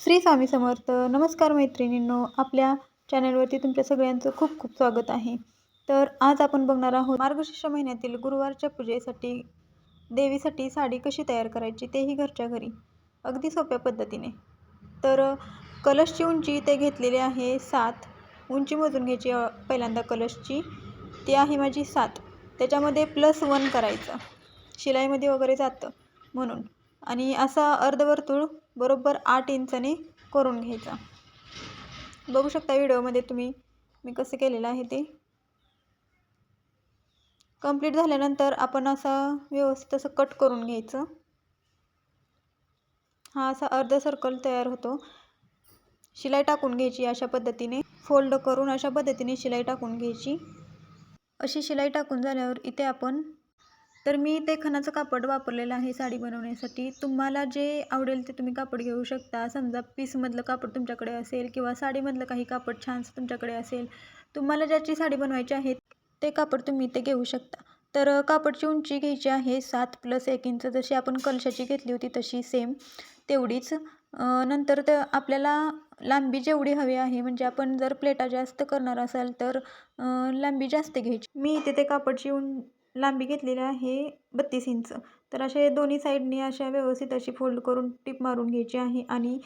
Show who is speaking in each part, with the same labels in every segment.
Speaker 1: श्री स्वामी समर्थ. नमस्कार मैत्रिणींनो आपल्या चॅनलवरती तुमच्या सगळ्यांचं खूप खूप स्वागत आहे. तर आज आपण बघणार आहोत मार्गशीर्ष महिन्यातील गुरुवारच्या पूजेसाठी देवीसाठी साडी कशी तयार करायची तेही घरच्या घरी. अगदी सोप्या पद्धतीने. तर कलशची उंची ते घेतलेली आहे सात. उंची मोजून घ्यायची पहिल्यांदा कलशची. ती आहे माझी सात. त्याच्यामध्ये प्लस वन करायचं. शिलाईमध्ये वगैरे जातं म्हणून. आणि असा अर्धवर्तुळ बरोबर आठ इंचाने करून घ्यायचा. बघू शकता व्हिडिओमध्ये तुम्ही मी कसं केलेलं आहे ते. कंप्लीट झाल्यानंतर आपण असा व्यवस्थित असं कट करून घ्यायचं. हा असा अर्ध सर्कल तयार होतो. शिलाई टाकून घ्यायची अशा पद्धतीने. फोल्ड करून अशा पद्धतीने शिलाई टाकून घ्यायची. अशी शिलाई टाकून झाल्यावर इथे आपण तर मी ते खणाचं कापड वापरलेलं आहे साडी बनवण्यासाठी. तुम्हाला जे आवडेल ते तुम्ही कापड घेऊ शकता. समजा पीसमधलं कापड तुमच्याकडे असेल किंवा साडीमधलं काही कापड छानसं तुमच्याकडे असेल तुम्हाला ज्याची साडी बनवायची आहे ते कापड तुम्ही इथे घेऊ शकता. तर कापडची उंची घ्यायची आहे सात प्लस एक इंच. जशी आपण कलशाची घेतली होती तशी सेम तेवढीच. नंतर तर आपल्याला लांबी जेवढी हवी आहे म्हणजे आपण जर प्लेटा जास्त करणार असाल तर लांबी जास्त घ्यायची. मी इथे ते कापडची उं लांबी घेतलेली आहे बत्तीस इंच. तर असे दोन्ही साईडनी अशा व्यवस्थित अशी फोल्ड करून टीप मारून घ्यायची आहे आणि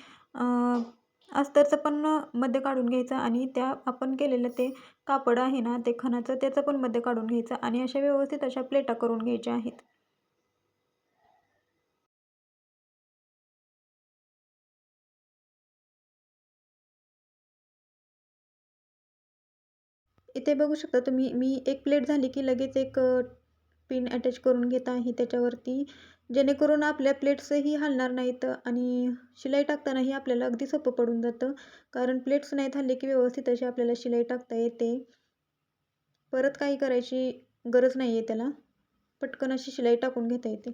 Speaker 1: अस्तरचं पण मध्ये काढून घ्यायचं आणि त्या आपण केलेलं ते कापड आहे ना ते खणाचं त्याचं पण मध्ये काढून घ्यायचं आणि अशा व्यवस्थित अशा प्लेटा करून घ्यायच्या आहेत. इथे बघू शकता तुम्ही मी एक प्लेट झाली की लगेच एक पिन अटॅच करून घेत आहे त्याच्यावरती. जेणेकरून आपल्या प्लेट्सही हलणार नाहीत आणि शिलाई टाकतानाही आपल्याला अगदी सोपं पडून जातं. कारण प्लेट्स नाहीत हल्ले की व्यवस्थित अशी आपल्याला शिलाई टाकता येते. परत काही करायची गरज नाही आहे त्याला. पटकन अशी शिलाई टाकून घेता येते.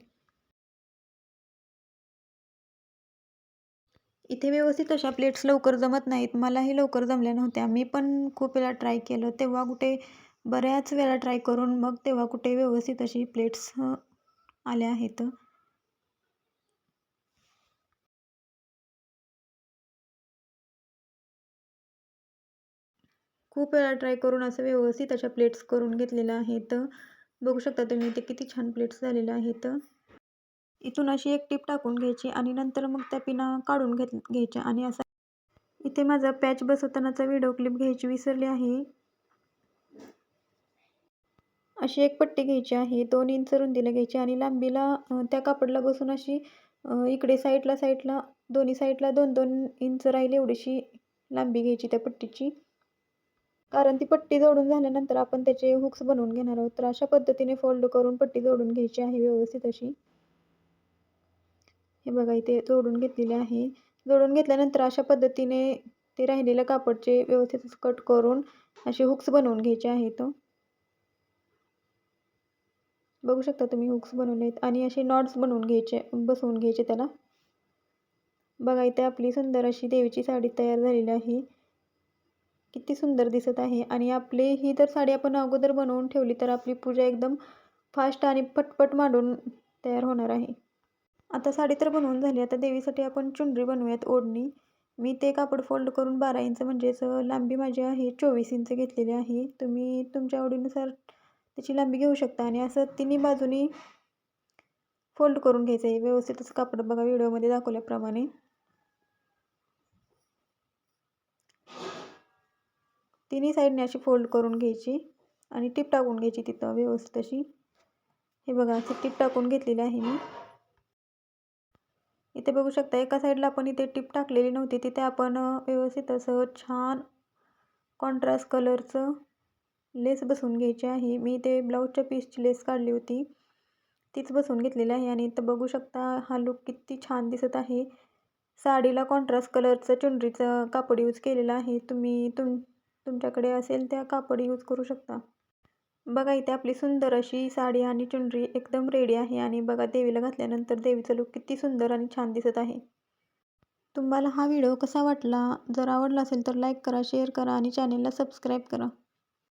Speaker 1: इथे व्यवस्थित अशा प्लेट्स लवकर जमत नाहीत. मलाही लवकर जमल्या नव्हत्या. मी पण खूप वेळा ट्राय केलं. तेव्हा कुठे बऱ्याच वेळा ट्राय करून मग तेव्हा कुठे व्यवस्थित अशी प्लेट्स आल्या आहेत. खूप वेळा ट्राय करून असं व्यवस्थित अशा प्लेट्स करून घेतलेल्या आहेत. बघू शकता तुम्ही ते किती छान प्लेट्स झालेल्या आहेत. इथून अशी एक टीप टाकून घ्यायची आणि नंतर मग त्या पिना काढून घेत घ्यायच्या आणि असा इथे माझा पॅच बसवतानाचा व्हिडिओ क्लिप घ्यायची विसरली आहे. अशी एक पट्टी घ्यायची आहे दोन इंच रुंदीला घ्यायची आणि लांबीला त्या कापडला बसून अशी इकडे साईडला साईडला दोन्ही साईडला दोन दोन इंच राहील एवढीशी लांबी घ्यायची त्या पट्टीची. कारण ती पट्टी जोडून झाल्यानंतर आपण त्याचे हुक्स बनवून घेणार आहोत. तर अशा पद्धतीने फोल्ड करून पट्टी जोडून घ्यायची आहे व्यवस्थित अशी. हे बघा इथे जोडून घेतलेले आहे. जोडून घेतल्यानंतर अशा पद्धतीने ते राहिलेल्या कापडचे व्यवस्थित कट करून असे हुक्स बनवून घ्यायचे आहेत. बघू शकता तुम्ही हुक्स बनवले आहेत आणि असे नॉट्स बनवून घ्यायचे बसवून घ्यायचे त्याला. बघा इथे आपली सुंदर अशी देवीची साडी तयार झालेली आहे. किती सुंदर दिसत आहे. आणि आपली ही जर साडी आपण अगोदर बनवून ठेवली तर आपली पूजा एकदम फास्ट आणि पटपट मांडून तयार होणार आहे. आता साडी तर बनवून झाली. आता देवीसाठी आपण चुनरी बनवूयात ओढणी. मी ते कापड फोल्ड करून बारा इंच म्हणजेच लांबी माझी आहे चोवीस इंच घेतलेली आहे. तुम्ही तुमच्या आवडीनुसार त्याची लांबी घेऊ शकता आणि असं तिन्ही बाजूनी फोल्ड करून घ्यायचं आहे. व्यवस्थितच कापड बघा व्हिडिओमध्ये दाखवल्याप्रमाणे. तिन्ही साईडने अशी फोल्ड करून घ्यायची आणि टीप टाकून घ्यायची तिथं व्यवस्थित अशी. हे बघा अशी टीप टाकून घेतलेली आहे मी. इथे बघू शकता एका साईडला आपण इथे टिप टाकलेली नव्हती. तिथे आपण व्यवस्थित असं छान कॉन्ट्रास्ट कलरचं लेस बसवून घ्यायची आहे. मी ते ब्लाऊजच्या पीसची लेस काढली होती. तीच बसवून घेतलेली आहे आणि इथं बघू शकता हा लुक किती छान दिसत आहे. साडीला कॉन्ट्रास्ट कलरचं चुनरीचं कापड यूज केलेलं आहे. तुम्ही तुम तुमच्याकडे असेल त्या कापड यूज करू शकता. बघा इथे आपली सुंदर अशी साडी आणि चुनरी एकदम रेडी आहे आणि बघा देवीला घातल्यानंतर देवीचं लुक किती सुंदर आणि छान दिसत आहे. तुम्हाला हा व्हिडिओ कसा वाटला? जर आवडला असेल तर लाईक करा शेअर करा आणि चॅनेलला सबस्क्राईब करा.